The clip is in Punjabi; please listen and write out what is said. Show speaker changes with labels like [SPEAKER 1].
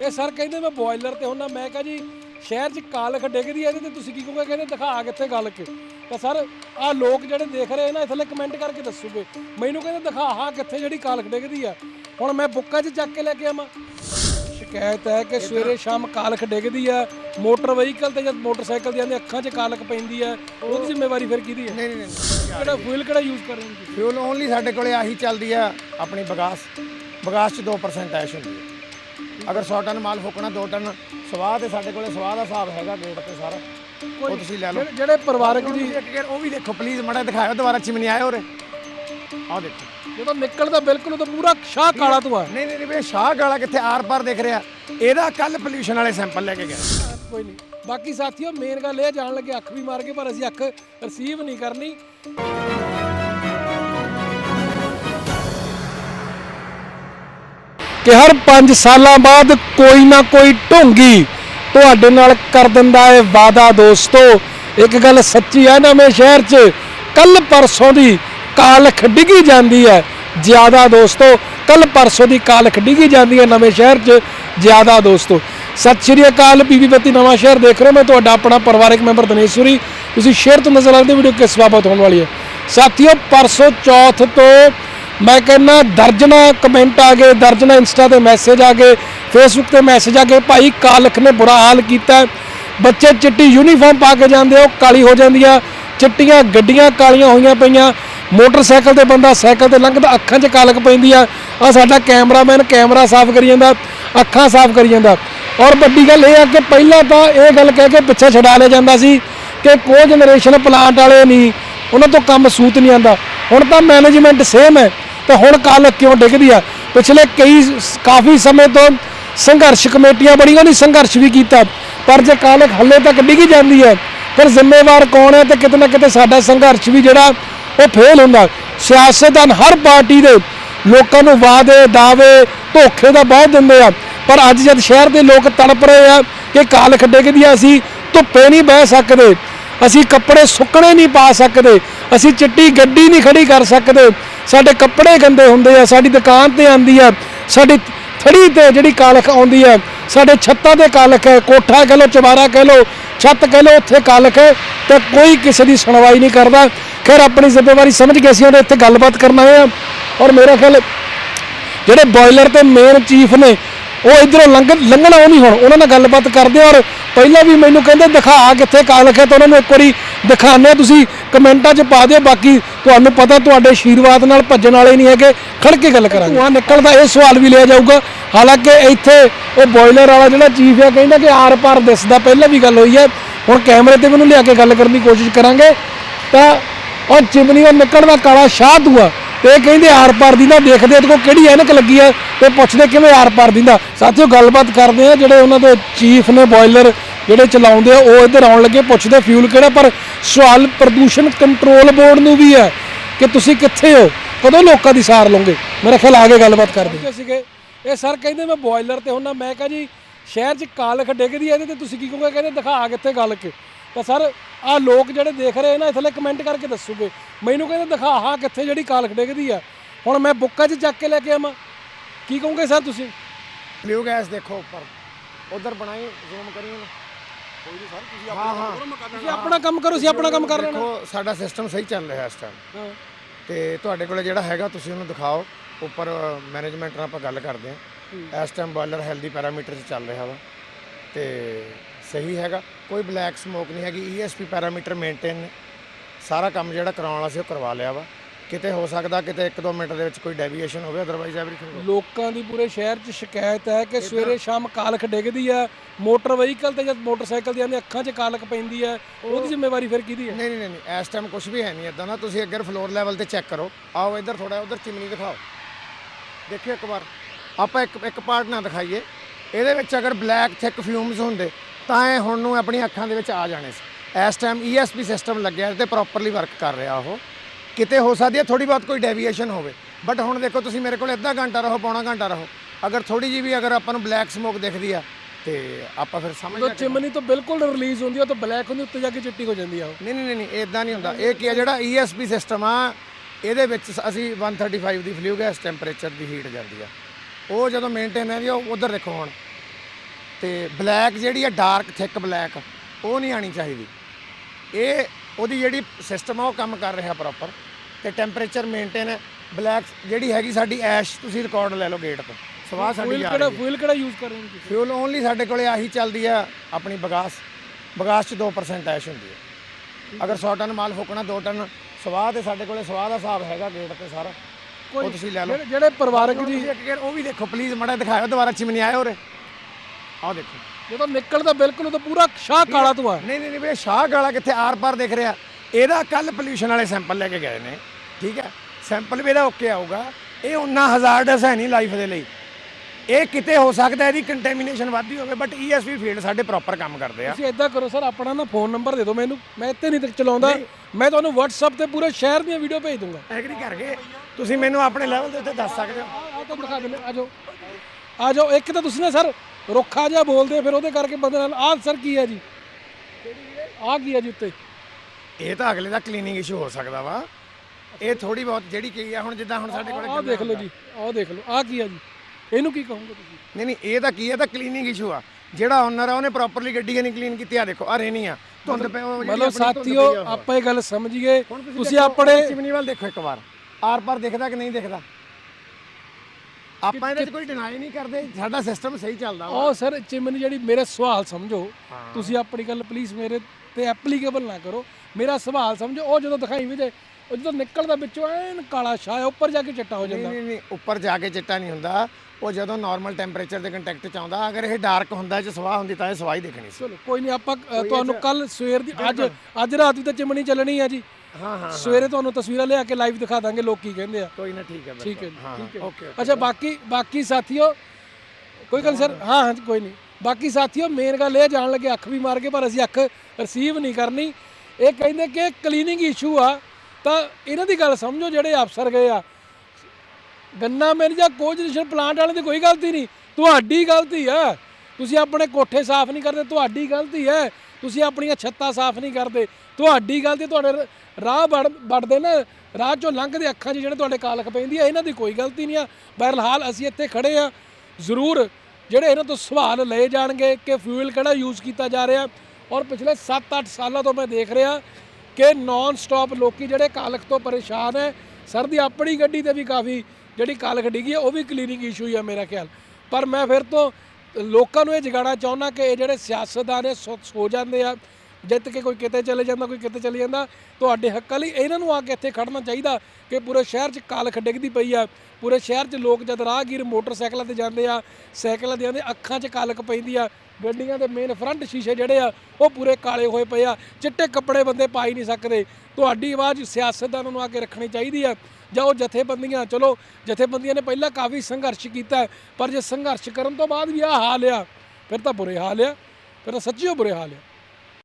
[SPEAKER 1] ਇਹ ਸਰ ਕਹਿੰਦੇ ਮੈਂ ਬੋਇਲਰ ਤੇ ਹੁੰਨਾ ਮੈਂ ਕਿਹਾ ਜੀ ਸ਼ਹਿਰ 'ਚ ਕਾਲਖ ਡਿੱਗਦੀ ਹੈ ਇਹਦੇ ਤੇ? ਤੁਸੀਂ ਕੀ ਕਹੋਗੇ? ਕਹਿੰਦੇ ਦਿਖਾ ਕਿੱਥੇ ਗੱਲ ਕੇ। ਤਾਂ ਸਰ ਆਹ ਲੋਕ ਜਿਹੜੇ ਦੇਖ ਰਹੇ ਨਾ ਥੱਲੇ ਕਮੈਂਟ ਕਰਕੇ ਦੱਸੂਗੇ। ਮੈਨੂੰ ਕਹਿੰਦੇ ਦਿਖਾ ਹਾਂ ਕਿੱਥੇ ਜਿਹੜੀ ਕਾਲਖ ਡਿੱਗਦੀ ਆ? ਹੁਣ ਮੈਂ ਬੁੱਕਾਂ 'ਚ ਚੱਕ ਕੇ ਲੈ ਕੇ ਆਵਾਂ। ਸ਼ਿਕਾਇਤ ਹੈ ਕਿ ਸਵੇਰੇ ਸ਼ਾਮ ਕਾਲਖ ਡਿੱਗਦੀ ਆ? ਮੋਟਰ ਵਹੀਕਲ ਤੇ ਜਦ ਮੋਟਰਸਾਈਕਲ ਦੀਆਂ ਅੱਖਾਂ 'ਚ ਕਾਲਖ ਪੈਂਦੀ ਆ ਉਹਦੀ ਜ਼ਿੰਮੇਵਾਰੀ ਫਿਰ ਕਿਹਦੀ ਹੈ
[SPEAKER 2] ਨਹੀਂ ਨਹੀਂ ਨਹੀਂ।
[SPEAKER 1] ਕਿਹੜਾ ਫੂਲ ਕਿਹੜਾ ਯੂਜ਼ ਕਰ ਰਹੇ ਹੋ
[SPEAKER 2] ਫਿਊਲ ਓਨਲੀ ਸਾਡੇ ਕੋਲੇ ਆਹੀ ਚੱਲਦੀ ਆ ਆਪਣੀ ਬਗਾਸ। ਬਗਾਸ ਚ 2% ਐਸ਼ ਹੁੰਦੀ ਹੈ ਅਗਰ 100 ਟਨ ਮਾਲ ਫੁੱਕਣਾ 2 ਟਨ ਸਵਾਹ ਤੇ ਸਾਡੇ ਕੋਲੇ ਸਵਾਹ ਦਾ ਹਿਸਾਬ ਹੈਗਾ ਗੇਟ ਤੇ ਸਾਰਾ। ਉਹ ਤੁਸੀਂ ਲੈ ਲਓ।
[SPEAKER 1] ਜਿਹੜੇ- ਪਰਿਵਾਰਕ ਜੀ
[SPEAKER 2] ਉਹ ਵੀ ਦੇਖੋ ਪਲੀਜ਼ ਮੜਾ ਦਿਖਾਓ ਦੁਬਾਰਾ ਚਿਮਨੀ ਆਏ ਹੋਰੇ। ਆਹ ਦੇਖੋ।
[SPEAKER 1] ਜਦੋਂ ਨਿਕਲਦਾ ਬਿਲਕੁਲ ਉਹ ਤਾਂ ਪੂਰਾ ਸ਼ਾਹ ਕਾਲਾ ਧੂਆ
[SPEAKER 2] ਨਹੀਂ ਨਹੀਂ ਨਹੀਂ ਸ਼ਾਹ ਗਾਲਾ ਕਿੱਥੇ ਆਰ ਪਾਰ ਦਿਖ ਰਿਹਾ। ਇਹਦਾ ਕੱਲ ਪੋਲੂਸ਼ਨ ਵਾਲੇ ਸੈਂਪਲ ਲੈ ਕੇ ਗਏ।
[SPEAKER 1] ਕੋਈ ਨਹੀਂ। ਬਾਕੀ ਸਾਥੀਓ ਮੇਨ ਗੱਲ ਇਹ ਜਾਣ ਲੱਗੇ ਅੱਖ ਵੀ ਮਾਰ ਕੇ ਪਰ ਅਸੀਂ ਅੱਖ ਰਿਸੀਵ ਨਹੀਂ ਕਰਨੀ। ਕਿ ਹਰ 5 ਸਾਲਾਂ ਬਾਅਦ ਕੋਈ ਨਾ ਕੋਈ ਢੋਂਗੀ ਤੁਹਾਡੇ ਨਾਲ ਕਰ ਦਿੰਦਾ ਹੈ ਵਾਦਾ ਦੋਸਤੋ। ਇੱਕ ਗੱਲ ਸੱਚੀ ਹੈ ਨਵੇਂ ਸ਼ਹਿਰ 'ਚ ਕੱਲ ਪਰਸੋਂ ਦੀ ਕਾਲਖ ਡਿੱਗੀ ਜਾਂਦੀ ਹੈ। ਜ਼ਿਆਦਾ ਦੋਸਤੋ ਕੱਲ ਪਰਸੋਂ ਦੀ ਕਾਲਖ ਡਿੱਗੀ ਜਾਂਦੀ ਹੈ ਨਵੇਂ ਸ਼ਹਿਰ 'ਚ। ਜ਼ਿਆਦਾ ਦੋਸਤੋ, ਸਤਿ ਸ਼੍ਰੀ ਅਕਾਲ, ਬੀਬੀ ਬੱਤੀ, ਨਵਾਂ ਸ਼ਹਿਰ ਦੇਖ ਰਹੇ ਹੋ। ਮੈਂ ਤੁਹਾਡਾ ਆਪਣਾ ਪਰਿਵਾਰਕ ਮੈਂਬਰ ਦਿਨੇਸ਼ਵਰੀ ਤੁਸੀਂ ਸ਼ੇਅਰ ਤੋਂ ਨਜ਼ਰ ਆਉਂਦੇ ਵੀਡੀਓ ਕਿਸ ਬਾਬਤ ਹੋਣ ਵਾਲੀ ਹੈ। ਸਾਥੀਓ, ਪਰਸੋਂ ਚੌਥ ਤੋਂ ਮੈਂ ਕਹਿੰਦਾ ਦਰਜਨਾ ਕਮੈਂਟ ਆ ਗਏ ਦਰਜਨਾ ਇੰਸਟਾ ਤੇ ਮੈਸੇਜ ਆ ਗਏ ਫੇਸਬੁੱਕ ਤੇ ਮੈਸੇਜ ਆ ਗਏ ਭਾਈ ਕਾਲਖ ਨੇ ਬੁਰਾ ਹਾਲ ਕੀਤਾ। ਬੱਚੇ ਚਿੱਟੀ ਯੂਨੀਫਾਰਮ ਪਾ ਕੇ ਜਾਂਦੇ ਆ, ਉਹ ਕਾਲੀ ਹੋ ਜਾਂਦੀ ਆ ਚਿੱਟੀਆਂ ਗੱਡੀਆਂ ਕਾਲੀਆਂ ਹੋਈਆਂ ਪਈਆਂ ਮੋਟਰਸਾਈਕਲ ਤੇ ਬੰਦਾ ਸਾਈਕਲ ਤੇ ਲੰਘਦਾ ਅੱਖਾਂ 'ਚ ਕਾਲਕ ਪੈਂਦੀ ਆ ਆ ਸਾਡਾ ਕੈਮਰਾਮੈਨ ਕੈਮਰਾ ਸਾਫ਼ ਕਰੀ ਜਾਂਦਾ ਅੱਖਾਂ ਸਾਫ਼ ਕਰੀ ਜਾਂਦਾ। ਔਰ ਵੱਡੀ ਗੱਲ ਇਹ ਆ ਕਿ ਪਹਿਲਾਂ ਤਾਂ ਇਹ ਗੱਲ ਕਹਿ ਕੇ ਪਿੱਛੇ ਛਡਾ ਲਿਆ ਜਾਂਦਾ ਸੀ ਕਿ ਕੋ ਜਨਰੇਸ਼ਨ ਪਲਾਂਟ ਵਾਲੇ ਨਹੀਂ ਉਹਨਾਂ ਤੋਂ ਕੰਮ ਸੂਤ ਨਹੀਂ ਆਂਦਾ ਹੁਣ ਤਾਂ ਮੈਨੇਜਮੈਂਟ ਸੇਮ ਹੈ। ਤੇ ਹੁਣ ਕਾਲਖ ਕਿਉਂ ਡਿੱਗਦੀ ਆ? ਪਿਛਲੇ ਕਈ ਕਾਫੀ ਸਮੇਂ ਤੋਂ ਸੰਘਰਸ਼ ਕਮੇਟੀਆਂ ਬੜੀਆਂ ਨੇ ਸੰਘਰਸ਼ ਵੀ ਕੀਤਾ, ਪਰ ਜੇ ਕਾਲਕ ਹੱਲੇ ਤੱਕ ਡਿੱਗੀ ਜਾਂਦੀ ਹੈ, ਫਿਰ ਜ਼ਿੰਮੇਵਾਰ ਕੌਣ ਹੈ ਤੇ ਕਿਤੇ ਨਾ ਕਿਤੇ ਸਾਡਾ ਸੰਘਰਸ਼ ਵੀ ਜਿਹੜਾ, ਉਹ ਫੇਲ ਹੁੰਦਾ। ਸਿਆਸਤਦਾਨ ਹਰ ਪਾਰਟੀ ਦੇ ਲੋਕਾਂ ਨੂੰ ਵਾਅਦੇ, ਦਾਅਵੇ, ਧੋਖੇ ਦਾ ਬਹੁਤ ਦਿੰਦੇ ਆ। ਪਰ ਅੱਜ ਜਦ ਸ਼ਹਿਰ ਦੇ ਲੋਕ ਤੜਪ ਰਹੇ ਆ ਕਿ ਕਾਲਖ ਡਿੱਗਦੀ ਆ, ਅਸੀਂ ਧੁੱਪੇ ਨਹੀਂ ਬਹਿ ਸਕਦੇ। ਅਸੀਂ ਕੱਪੜੇ ਸੁੱਕਣੇ ਨਹੀਂ ਪਾ ਸਕਦੇ, ਅਸੀਂ ਚਿੱਟੀ ਗੱਡੀ ਨਹੀਂ ਖੜੀ ਕਰ ਸਕਦੇ। ਸਾਡੇ ਕੱਪੜੇ ਗੰਦੇ ਹੁੰਦੇ ਆ, ਸਾਡੀ ਦੁਕਾਨ ਤੇ ਆਂਦੀ ਆ, ਸਾਡੀ ਥੜੀ ਤੇ ਜਿਹੜੀ ਕਾਲਖ ਆਉਂਦੀ ਆ, ਸਾਡੇ ਛੱਤਾਂ ਤੇ ਕਾਲਖ ਹੈ, ਕੋਠਾ ਕਹਿ ਲੋ ਚਵਾਰਾ ਕਹਿ ਲੋ ਛੱਤ ਕਹਿ ਲੋ ਉੱਥੇ ਕਾਲਖ ਹੈ, ਤੇ ਕੋਈ ਕਿਸੇ ਦੀ ਸੁਣਵਾਈ ਨਹੀਂ ਕਰਦਾ। ਖੈਰ, ਆਪਣੀ ਜ਼ਿੰਮੇਵਾਰੀ ਸਮਝ ਕੇ ਅਸੀਂ ਉਹਦੇ ਇੱਥੇ ਗੱਲਬਾਤ ਕਰਨ ਆਏ ਆ। ਔਰ ਮੇਰਾ ਖਿਆਲ ਜਿਹੜੇ ਬੋਇਲਰ ਤੇ ਮੇਨ ਚੀਫ ਨੇ ਉਹ ਇਧਰੋਂ ਲੰਘ ਲੰਘਣਾ ਉਹ ਨਹੀਂ ਹੁਣ, ਉਹਨਾਂ ਨਾਲ ਗੱਲਬਾਤ ਕਰਦੇ ਔਰ ਪਹਿਲਾਂ ਵੀ ਮੈਨੂੰ ਕਹਿੰਦੇ ਦਿਖਾ ਕਿੱਥੇ ਕਾਲਖ ਹੈ ਤਾਂ ਉਹਨਾਂ ਨੂੰ ਇੱਕ ਵਾਰੀ ਦਿਖਾਣੇ ਤੁਸੀਂ ਕਮੈਂਟਾਂ 'ਚ ਪਾ ਦਿਓ, ਬਾਕੀ ਤੁਹਾਨੂੰ ਪਤਾ ਤੁਹਾਡੇ ਆਸ਼ੀਰਵਾਦ ਨਾਲ ਭੱਜਣ ਵਾਲੇ ਨਹੀਂ ਹੈਗੇ। ਖੜ ਕੇ ਗੱਲ ਕਰਾਂਗੇ। ਧੂਆਂ ਨਿਕਲਦਾ, ਇਹ ਸਵਾਲ ਵੀ ਲਿਆ ਜਾਊਗਾ। ਹਾਲਾਂਕਿ ਇੱਥੇ ਉਹ ਬੋਇਲਰ ਵਾਲਾ ਜਿਹੜਾ ਚੀਫ ਹੈ ਕਹਿੰਦਾ ਕਿ ਆਰ ਪਾਰ ਦਿਸਦਾ ਪਹਿਲਾਂ ਵੀ ਗੱਲ ਹੋਈ ਹੈ। ਹੁਣ ਕੈਮਰੇ ਤੇ ਮੈਨੂੰ ਲਿਆ ਕੇ ਗੱਲ ਕਰਨ ਦੀ ਕੋਸ਼ਿਸ਼ ਕਰਾਂਗੇ। ਤਾਂ ਉਹ ਚਿਮਨੀ ਉਹ ਨਿਕਲਦਾ ਕਾਲਾ ਸ਼ਾਹ ਦੂਆ। ਤੇ ਇਹ ਕਹਿੰਦੇ ਆਰ ਪਾਰ ਦੀ ਨਾ ਦੇਖਦੇ ਇਹਦੇ ਕੋਲ ਕਿਹੜੀ ਐਨਕ ਲੱਗੀ ਹੈ ਤੇ ਪੁੱਛਦੇ ਕਿਵੇਂ ਆਰ ਪਾਰ ਦਿੰਦਾ। ਸਾਥੀਓ ਗੱਲਬਾਤ ਕਰਦੇ ਆ, ਜਿਹੜੇ ਉਹਨਾਂ ਦੇ ਚੀਫ ਨੇ ਬੋਇਲਰ ਜਿਹੜੇ ਚਲਾਉਂਦੇ ਆ, ਉਹ ਇੱਧਰ ਆਉਣ ਲੱਗੇ, ਪੁੱਛਦੇ ਫਿਊਲ ਕਿਹੜਾ, ਪਰ ਸਵਾਲ ਪ੍ਰਦੂਸ਼ਣ ਕੰਟਰੋਲ ਬੋਰਡ ਨੂੰ ਵੀ ਹੈ ਕਿ ਤੁਸੀਂ ਕਿੱਥੇ ਹੋ, ਕਦੋਂ ਲੋਕਾਂ ਦੀ ਸਾਰ ਲਓਗੇ? ਮੇਰੇ ਖਿਆਲ ਆ ਕੇ ਗੱਲਬਾਤ ਕਰਦੇ ਸੀਗੇ। ਇਹ ਸਰ ਕਹਿੰਦੇ ਮੈਂ ਬੋਇਲਰ ਤੇ ਹੁੰਨਾ, ਮੈਂ ਕਿਹਾ ਜੀ, ਸ਼ਹਿਰ 'ਚ ਕਾਲਖ ਡਿੱਗਦੀ ਹੈ ਇਹਦੇ ਤੇ ਤੁਸੀਂ ਕੀ ਕਹੋਗੇ? ਕਹਿੰਦੇ ਦਿਖਾ ਕਿੱਥੇ ਗੱਲ ਕੇ। ਤਾਂ ਸਰ ਆਹ ਲੋਕ ਜਿਹੜੇ ਦੇਖ ਰਹੇ ਨਾ ਥੱਲੇ ਕਮੈਂਟ ਕਰਕੇ ਦੱਸੂਗੇ। ਮੈਨੂੰ ਕਹਿੰਦੇ ਦਿਖਾ ਹਾਂ ਕਿੱਥੇ ਜਿਹੜੀ ਕਾਲਖ ਡਿੱਗਦੀ ਆ। ਹੁਣ ਮੈਂ ਬੁੱਕਾਂ 'ਚ ਚੱਕ ਕੇ ਲੈ ਕੇ ਆਵਾਂ। ਕੀ ਕਹੋਗੇ ਸਰ ਤੁਸੀਂ?
[SPEAKER 2] ਬਲੂ ਗੈਸ ਦੇਖੋ ਉੱਪਰ। ਉਧਰ ਬਣਾਈ ਜ਼ੂਮ ਕਰੀ। ਉਹਨੂੰ ਕੋਈ ਨਹੀਂ ਸਰ ਤੁਸੀਂ ਹਾਂ ਹਾਂ।
[SPEAKER 1] ਤੁਸੀਂ ਆਪਣਾ ਕੰਮ ਕਰੋ ਅਸੀਂ ਆਪਣਾ ਕੰਮ ਕਰ ਲੈਣਾ।
[SPEAKER 2] ਦੇਖੋ ਸਾਡਾ ਸਿਸਟਮ ਸਹੀ ਚੱਲ ਰਿਹਾ ਇਸ ਟਾਈਮ
[SPEAKER 1] ਹਾਂ।
[SPEAKER 2] ਤੇ ਤੁਹਾਡੇ ਕੋਲੇ ਜਿਹੜਾ ਹੈਗਾ ਤੁਸੀਂ ਉਹਨੂੰ ਦਿਖਾਓ। ਉੱਪਰ ਮੈਨੇਜਮੈਂਟ ਨਾਲ ਆਪਾਂ ਗੱਲ ਕਰਦੇ ਹਾਂ। ਇਸ ਟਾਈਮ ਬੋਇਲਰ ਹੈਲਦੀ ਪੈਰਾਮੀਟਰ 'ਚ ਚੱਲ ਰਿਹਾ ਵਾ। ਤੇ ਸਹੀ ਹੈਗਾ। ਕੋਈ ਬਲੈਕ ਸਮੋਕ ਨਹੀਂ ਹੈਗੀ ਈਐਸਪੀ ਪੈਰਾਮੀਟਰ ਮੇਨਟੇਨ ਨੇ ਸਾਰਾ ਕੰਮ ਜਿਹੜਾ ਕਰਾਉਣ ਵਾਲਾ ਸੀ ਉਹ ਕਰਵਾ ਲਿਆ ਵਾ। ਕਿਤੇ ਹੋ ਸਕਦਾ ਕਿਤੇ 1-2 ਮਿੰਟ ਦੇ ਵਿੱਚ ਕੋਈ ਡੈਵੀਏਸ਼ਨ ਹੋਵੇ ਅਦਰਵਾਈਜ਼ ਐਵਰੀਥਿੰਗ
[SPEAKER 1] ਲੋਕਾਂ ਦੀ ਪੂਰੇ ਸ਼ਹਿਰ 'ਚ ਸ਼ਿਕਾਇਤ ਹੈ ਕਿ ਸਵੇਰੇ ਸ਼ਾਮ ਕਾਲਖ ਡਿੱਗਦੀ ਆ ਮੋਟਰ ਵਹੀਕਲ ਤੇ ਜਦ ਮੋਟਰਸਾਈਕਲ ਦੀਆਂ ਅੱਖਾਂ 'ਚ ਕਾਲਖ ਪੈਂਦੀ ਹੈ ਉਹਦੀ ਜ਼ਿੰਮੇਵਾਰੀ ਫਿਰ ਕਿਹਦੀ ਹੈ?
[SPEAKER 2] ਨਹੀਂ ਨਹੀਂ ਨਹੀਂ ਇਸ ਟਾਈਮ ਕੁਝ ਵੀ ਹੈ ਨਹੀਂ ਇਦਾਂ ਦਾ ਤੁਸੀਂ ਅੱਗੇ ਫਲੋਰ ਲੈਵਲ ਤੇ ਚੈੱਕ ਕਰੋ। ਆਓ ਇੱਧਰ ਥੋੜਾ ਉਧਰ ਚਿਮਨੀ ਦਿਖਾਓ। ਦੇਖਿਓ ਇੱਕ ਵਾਰ। ਆਪਾਂ ਇੱਕ ਇੱਕ ਪਾਰਟ ਨਾ ਦਿਖਾਈਏ। ਇਹਦੇ ਵਿੱਚ ਅਗਰ ਬਲੈਕ ਥਿਕ ਫਿਊਮਸ ਹੁੰਦੇ ਤਾਂ ਇਹ ਹੁਣ ਨੂੰ ਆਪਣੀਆਂ ਅੱਖਾਂ ਦੇ ਵਿੱਚ ਆ ਜਾਣੇ ਸੀ। ਇਸ ਟਾਈਮ ESP ਸਿਸਟਮ ਲੱਗਿਆ ਤੇ ਪ੍ਰੋਪਰਲੀ ਵਰਕ ਕਰ ਰਿਹਾ ਉਹ। ਕਿਤੇ ਹੋ ਸਕਦੀ ਹੈ ਥੋੜੀ ਬਹੁਤ ਕੋਈ ਡੈਵੀਏਸ਼ਨ ਹੋਵੇ। ਬਟ ਹੁਣ ਦੇਖੋ ਤੁਸੀਂ ਮੇਰੇ ਕੋਲ ਅੱਧਾ ਘੰਟਾ ਰਹੋ ਪੌਣਾ ਘੰਟਾ ਰਹੋ। ਅਗਰ ਥੋੜੀ ਜੀ ਵੀ ਅਗਰ ਆਪਾਂ ਨੂੰ ਬਲੈਕ ਸਮੋਕ ਦਿਖਦੀ ਆ ਤੇ ਆਪਾਂ ਫਿਰ ਸਮਝ
[SPEAKER 1] ਜਦੋਂ ਚਿਮਨੀ ਤੋਂ ਬਿਲਕੁਲ ਰਿਲੀਜ਼ ਹੁੰਦੀ ਆ ਤਾਂ ਬਲੈਕ ਹੁੰਦੀ ਉੱਤੇ ਜਾ ਕੇ ਚਿੱਟੀ ਹੋ ਜਾਂਦੀ ਆ ਉਹ।
[SPEAKER 2] ਨਹੀਂ ਨਹੀਂ ਨਹੀਂ ਇਦਾਂ ਨਹੀਂ ਹੁੰਦਾ। ਇਹ ਕੀ ਆ ਜਿਹੜਾ ESP ਸਿਸਟਮ ਆ ਇਹਦੇ ਵਿੱਚ ਅਸੀਂ 135 ਦੀ ਫਲੂ ਗੈਸ ਟੈਂਪਰੇਚਰ ਦੀ ਹੀਟ ਜਾਂਦੀ ਆ। ਉਹ ਜਦੋਂ ਮੇਨਟੇਨ ਹੈ ਉਹ ਉਧਰ ਦੇਖੋ ਹੁਣ। ਤੇ ਬਲੈਕ ਜਿਹੜੀ ਹੈ ਡਾਰਕ ਥਿਕ ਬਲੈਕ ਉਹ ਨਹੀਂ ਆਣੀ ਚਾਹੀਦੀ। ਇਹ ਉਹਦੀ ਜਿਹੜੀ ਸਿਸਟਮ ਆ ਉਹ ਕੰਮ ਕਰ ਰਿਹਾ ਪ੍ਰੋਪਰ ਤੇ ਟੈਂਪਰੇਚਰ ਮੇਨਟੇਨ ਹੈ। ਬਲੈਕ ਜਿਹੜੀ ਹੈਗੀ ਸਾਡੀ ਐਸ਼ ਤੁਸੀਂ ਰਿਕਾਰਡ ਲੈ ਲਓ ਗੇਟ ਤੋਂ। ਸਵਾਹ ਸਾਡੀ ਆ
[SPEAKER 1] ਕਿਹੜਾ
[SPEAKER 2] ਰਹੀ
[SPEAKER 1] ਫੂਲ ਕਿਹੜਾ ਯੂਜ਼ ਕਰ ਰਹੇ ਹੋ ਤੁਸੀਂ?
[SPEAKER 2] ਫਿਊਲ ਓਨਲੀ ਸਾਡੇ ਕੋਲੇ ਆਹੀ ਚੱਲਦੀ ਆ ਆਪਣੀ ਬਗਾਸ। ਬਗਾਸ ਚ 2% ਐਸ਼ ਹੁੰਦੀ ਹੈ। ਅਗਰ 100 ਟਨ ਮਾਲ ਫੁਕਣਾ 2 ਟਨ ਸਵਾਹ ਤੇ ਸਾਡੇ ਕੋਲੇ ਸਵਾਹ ਦਾ ਹਿਸਾਬ ਹੈਗਾ ਗੇਟ ਤੇ ਸਾਰਾ। ਉਹ ਤੁਸੀਂ ਲੈ ਲਓ।
[SPEAKER 1] ਜਿਹੜੇ- ਜਿਹੜੇ ਪਰਿਵਾਰਕ ਜੀ
[SPEAKER 2] ਇੱਕ ਗੇਰ ਉਹ ਵੀ ਦੇਖੋ ਪਲੀਜ਼ ਮੜਾ ਦਿਖਾਓ ਦੁਬਾਰਾ ਚਿਮਨੀ ਆਏ ਹੋਰੇ ਆਹ ਦੇਖੋ
[SPEAKER 1] ਜਦੋਂ ਨਿਕਲਦਾ ਬਿਲਕੁਲ ਉਹ ਤਾਂ ਪੂਰਾ ਸ਼ਾਹ ਕਾਲਾ ਧੂਆ
[SPEAKER 2] ਨਹੀਂ ਨਹੀਂ ਨਹੀਂ ਵੀ ਇਹ ਸ਼ਾਹ ਗਾਲਾ ਕਿੱਥੇ ਆਰ ਪਾਰ ਦਿਖ ਰਿਹਾ। ਇਹਦਾ ਕੱਲ ਪੋਲੂਸ਼ਨ ਵਾਲੇ ਸੈਂਪਲ ਲੈ ਕੇ ਗਏ ਨੇ ਠੀਕ ਹੈ? ਸੈਂਪਲ ਵੀ ਇਹਦਾ ਓਕੇ ਆਊਗਾ। ਇਹ ਉਨਾ ਹਜ਼ਾਰਡਸ ਹੈ ਨਹੀਂ ਲਾਈਫ ਦੇ ਲਈ। ਇਹ ਕਿਤੇ ਹੋ ਸਕਦਾ ਇਹਦੀ ਕੰਟੈਮੀਨੇਸ਼ਨ ਵੱਧਦੀ ਹੋਵੇ ਬਟ ਈਐਸਪੀ ਫੀਲਡ ਸਾਡੇ ਪ੍ਰੋਪਰ ਕੰਮ ਕਰਦੇ ਆ।
[SPEAKER 1] ਤੁਸੀਂ ਇਦਾਂ ਕਰੋ ਸਰ ਆਪਣਾ ਨਾ ਫੋਨ ਨੰਬਰ ਦੇ ਦਿਓ ਮੈਨੂੰ। ਮੈਂ ਇੱਥੇ ਨਹੀਂ ਤੱਕ ਚਲਾਉਂਦਾ। ਮੈਂ ਤੁਹਾਨੂੰ WhatsApp ਤੇ ਪੂਰੇ ਸ਼ਹਿਰ ਦੀਆਂ ਵੀਡੀਓ ਭੇਜ ਦੂੰਗਾ।
[SPEAKER 2] ਐਗਰੀ ਕਰਕੇ ਤੁਸੀਂ ਮੈਨੂੰ ਆਪਣੇ ਲੈਵਲ ਦੇ ਉੱਤੇ ਦੱਸ ਸਕਦੇ ਹੋ?
[SPEAKER 1] ਆ ਤਾਂ ਦਿਖਾ ਦਿੰਦੇ। ਆ ਜਾਓ। ਆ ਜਾਓ। ਇੱਕ ਤਾਂ ਤੁਸੀਂ ਨਾ ਸਰ ਰੁੱਖਾ ਜਿਹਾ ਬੋਲਦੇ ਆ, ਫਿਰ ਉਹਦੇ ਕਰਕੇ ਬੰਦੇ ਨਾਲ ਆਹ ਸਰ ਕੀ ਹੈ ਜੀ? ਆਹ ਕੀ ਹੈ ਜੀ ਉੱਤੇ?
[SPEAKER 2] ਇਹ ਤਾਂ ਅਗਲੇ ਦਾ ਕਲੀਨਿੰਗ ਇਸ਼ੂ ਹੋ ਸਕਦਾ ਵਾ। ਇਹ ਥੋੜੀ ਬਹੁਤ ਜਿਹੜੀ ਕੀ ਆ ਹੁਣ ਜਿੱਦਾਂ ਹੁਣ ਸਾਡੇ ਕੋਲੇ
[SPEAKER 1] ਆਹ ਦੇਖ ਲਓ ਜੀ ਆਹ ਦੇਖ ਲਓ ਆਹ ਕੀ ਹੈ ਜੀ? ਇਹਨੂੰ ਕੀ ਕਹੋਗੇ ਤੁਸੀਂ?
[SPEAKER 2] ਨਹੀਂ ਨਹੀਂ ਇਹ ਤਾਂ ਕੀ ਹੈ ਇਹ ਤਾਂ ਕਲੀਨਿੰਗ ਇਸ਼ੂ ਆ। ਜਿਹੜਾ ਓਨਰ ਆ ਉਹਨੇ ਪ੍ਰੋਪਰਲੀ ਗੱਡੀ ਨਹੀਂ ਕਲੀਨ ਕੀਤੀ ਆ? ਦੇਖੋ ਆ ਰੇਨੀ ਆ। ਧੁੰਦ ਪੈ ਉਹ ਜਿਹੜੀ
[SPEAKER 1] ਮਤਲਬ
[SPEAKER 2] ਆਪਣੀ ਧੁੰਦ
[SPEAKER 1] ਸਾਥੀਓ
[SPEAKER 2] ਪਈ ਆ। ਉਹ।
[SPEAKER 1] ਆਪਾਂ ਇਹ ਗੱਲ ਸਮਝੀਏ
[SPEAKER 2] ਹੁਣ
[SPEAKER 1] ਤੁਸੀਂ ਆਪਣੇ
[SPEAKER 2] ਚਿਮਨੀ ਵੱਲ ਦੇਖੋ ਇੱਕ ਵਾਰ। ਆਰ ਪਾਰ ਦਿਖਦਾ ਕਿ ਨਹੀਂ ਦਿਖਦਾ? ਆਪਾਂ ਇਹਦੇ 'ਚ ਕੋਈ ਡਿਨਾਈ ਨਹੀਂ ਕਰਦੇ ਸਾਡਾ ਸਿਸਟਮ ਸਹੀ ਚੱਲਦਾ ਵਾ।
[SPEAKER 1] ਉਹ ਸਰ ਚਿਮਨ ਜਿਹੜੀ ਮੇਰੇ ਸਵਾਲ ਸਮਝੋ ਤੁਸੀਂ ਆਪਣੀ ਗੱਲ ਪਲੀਜ਼ ਮੇਰੇ ਤੇ ਐਪਲੀਕੇਬਲ ਨਾ ਕਰੋ। ਮੇਰਾ ਸਵਾਲ ਸਮਝੋ ਉਹ ਜਦੋਂ ਦਿਖਾਈ ਵੀ ਜੇ ਉਹ ਜਦੋਂ ਨਿਕਲਦਾ ਵਿੱਚੋਂ ਐਨ ਕਾਲਾ ਛਾਇਆ ਉੱਪਰ ਜਾ ਕੇ ਚਿੱਟਾ ਹੋ
[SPEAKER 2] ਨਹੀਂ
[SPEAKER 1] ਜਾਂਦਾ।
[SPEAKER 2] ਨਹੀਂ ਨਹੀਂ ਉੱਪਰ ਜਾ ਕੇ ਚਿੱਟਾ ਨਹੀਂ ਹੁੰਦਾ। ਉਹ ਜਦੋਂ ਨਾਰਮਲ ਟੈਂਪਰੇਚਰ ਦੇ ਕੰਟੈਕਟ 'ਚ ਆਉਂਦਾ ਅਗਰ ਇਹ ਡਾਰਕ ਹੁੰਦਾ ਜੇ ਸਵਾਹ ਹੁੰਦੀ ਤਾਂ ਇਹ ਸਵਾਹ ਹੀ ਦੇਖਣੀ ਸੀ।
[SPEAKER 1] ਚਲੋ ਕੋਈ ਨਹੀਂ ਆਪਾਂ ਅ, ਤੁਹਾਨੂੰ ਕੱਲ ਸਵੇਰ ਦੀ ਅੱਜ ਅੱਜ ਰਾਤ ਦੀ ਤਾਂ ਚਿਮਣੀ ਚੱਲਣੀ ਆ ਜੀ।
[SPEAKER 2] ਹਾਂ ਹਾਂ
[SPEAKER 1] ਸਵੇਰੇ ਤੁਹਾਨੂੰ ਤਸਵੀਰਾਂ ਲਿਆ ਕੇ ਲਾਈਵ ਦਿਖਾ ਦਾਂਗੇ ਲੋਕ ਕੀ ਕਹਿੰਦੇ ਆ।
[SPEAKER 2] ਕੋਈ ਨਾ ਠੀਕ ਹੈ
[SPEAKER 1] ਠੀਕ ਹੈ ਜੀ,
[SPEAKER 2] ਹਾਂ
[SPEAKER 1] ਠੀਕ ਹੈ
[SPEAKER 2] ਓਕੇ
[SPEAKER 1] ਅੱਛਾ ਬਾਕੀ ਬਾਕੀ ਸਾਥੀਓ ਕੋਈ ਗੱਲ ਸਰ। ਹਾਂ ਹਾਂ ਕੋਈ ਨਹੀਂ ਬਾਕੀ ਸਾਥੀਓ ਮੇਨ ਗੱਲ ਇਹ ਜਾਣ ਲੱਗੇ ਅੱਖ ਵੀ ਮਾਰ ਕੇ ਪਰ ਅਸੀਂ ਅੱਖ ਰਿਸੀਵ ਨਹੀਂ ਕਰਨੀ। ਇਹ ਕਹਿੰਦੇ ਕਿ ਕਲੀਨਿੰਗ ਇਸ਼ੂ ਆ ਤਾਂ ਇਹਨਾਂ ਦੀ ਗੱਲ ਸਮਝੋ ਜਿਹੜੇ ਅਫਸਰ ਗਏ ਆ। ਗੰਨਾ ਮੈਨ ਜਾਂ ਕੋਜਨੇਸ਼ਨ ਪਲਾਂਟ ਵਾਲੇ ਦੀ ਕੋਈ ਗਲਤੀ ਨਹੀਂ। ਤੁਹਾਡੀ ਗਲਤੀ ਹੈ ਤੁਸੀਂ ਆਪਣੇ ਕੋਠੇ ਸਾਫ਼ ਨਹੀਂ ਕਰਦੇ, ਤੁਹਾਡੀ ਗਲਤੀ ਹੈ। ਤੁਸੀਂ ਆਪਣੀਆਂ ਛੱਤਾਂ ਸਾਫ਼ ਨਹੀਂ ਕਰਦੇ। ਤੁਹਾਡੀ ਗਲਤੀ, ਤੁਹਾਡੇ ਰ- ਰਾਹ ਵੜ, ਵੜਦੇ ਨਾ, ਰਾਹ ਚੋਂ ਲੰਘਦੇ ਅੱਖਾਂ 'ਚ ਜਿਹੜੇ ਤੁਹਾਡੇ ਕਾਲਖ ਪੈਂਦੀ ਹੈ ਇਹਨਾਂ ਦੀ ਕੋਈ ਗਲਤੀ ਨਹੀਂ ਆ। ਬਹਰਹਾਲ ਅਸੀਂ ਇੱਥੇ ਖੜੇ ਆ। ਜ਼ਰੂਰ ਜਿਹੜੇ ਇਹਨਾਂ ਤੋਂ ਸਵਾਲ ਲਏ ਜਾਣਗੇ ਕਿ ਫਿਊਲ ਕਿਹੜਾ ਯੂਜ਼ ਕੀਤਾ ਜਾ ਰਿਹਾ। ਔਰ ਪਿਛਲੇ 7-8 ਸਾਲਾਂ ਤੋਂ ਮੈਂ ਦੇਖ ਰਿਹਾ ਕਿ ਨਾਨ ਸਟਾਪ ਲੋਕੀ ਜਿਹੜੇ ਕਾਲਖ ਤੋਂ ਪਰੇਸ਼ਾਨ ਹੈ ਸਰ ਦੀ ਆਪਣੀ ਗੱਡੀ ਤੇ ਵੀ ਕਾਫੀ ਜਿਹੜੀ ਕਾਲਖ ਡਿੱਗੀ ਹੈ ਉਹ ਵੀ ਕਲੀਨਿੰਗ ਇਸ਼ੂ ਹੀ ਆ ਮੇਰਾ ਖਿਆਲ। ਪਰ ਮੈਂ ਫਿਰ ਤੋਂ ਲੋਕਾਂ ਨੂੰ ਇਹ ਜਗਾਣਾ ਚਾਹੁੰਦਾ ਕਿ ਇਹ ਜਿਹੜੇ ਸਿਆਸਤਦਾਨ ਨੇ, ਸੋ ਸੋ ਜਾਂਦੇ ਆ, ਜਿੱਤ ਕੇ ਕੋਈ ਕਿਤੇ ਚਲੇ ਜਾਂਦਾ, ਕੋਈ ਕਿਤੇ ਚਲੇ ਜਾਂਦਾ, ਤੁਹਾਡੇ ਹੱਕਾਂ ਲਈ ਇਹਨਾਂ ਨੂੰ ਆ ਕੇ ਇੱਥੇ ਖੜਨਾ ਚਾਹੀਦਾ ਕਿ ਪੂਰੇ ਸ਼ਹਿਰ 'ਚ ਕਾਲਖ ਡਿੱਗਦੀ ਪਈ ਆ, ਪੂਰੇ ਸ਼ਹਿਰ 'ਚ ਲੋਕ ਜਦ ਰਾਹਗੀਰ ਮੋਟਰਸਾਈਕਲਾਂ ਤੇ ਜਾਂਦੇ ਆ, ਸਾਈਕਲਾਂ ਤੇ ਜਾਂਦੇ ਅੱਖਾਂ 'ਚ ਕਾਲਖ ਪੈਂਦੀ ਆ, ਗੱਡੀਆਂ ਦੇ ਮੇਨ ਫਰੰਟ ਸ਼ੀਸ਼ੇ ਜਿਹੜੇ ਆ, ਉਹ ਪੂਰੇ ਕਾਲੇ ਹੋਏ ਪਏ ਆ, ਚਿੱਟੇ ਕੱਪੜੇ ਬੰਦੇ ਪਾਈ ਨਹੀਂ ਸਕਦੇ, ਤੁਹਾਡੀ ਆਵਾਜ਼ ਸਿਆਸਤਦਾਨਾਂ ਨੂੰ ਆ ਕੇ ਰੱਖਣੀ ਚਾਹੀਦੀ ਆ। ਜਾਂ ਉਹ ਜਥੇਬੰਦੀਆਂ, ਚਲੋ, ਜਥੇਬੰਦੀਆਂ ਨੇ ਪਹਿਲਾਂ ਕਾਫੀ ਸੰਘਰਸ਼ ਕੀਤਾ ਪਰ ਜੇ ਸੰਘਰਸ਼ ਕਰਨ ਤੋਂ ਬਾਅਦ ਵੀ ਆ ਹਾਲ ਆ, ਫਿਰ ਤਾਂ ਬੁਰੇ ਹਾਲ ਆ, ਫਿਰ ਤਾਂ ਸੱਚੀਓ ਬੁਰੇ ਹਾਲ ਆ।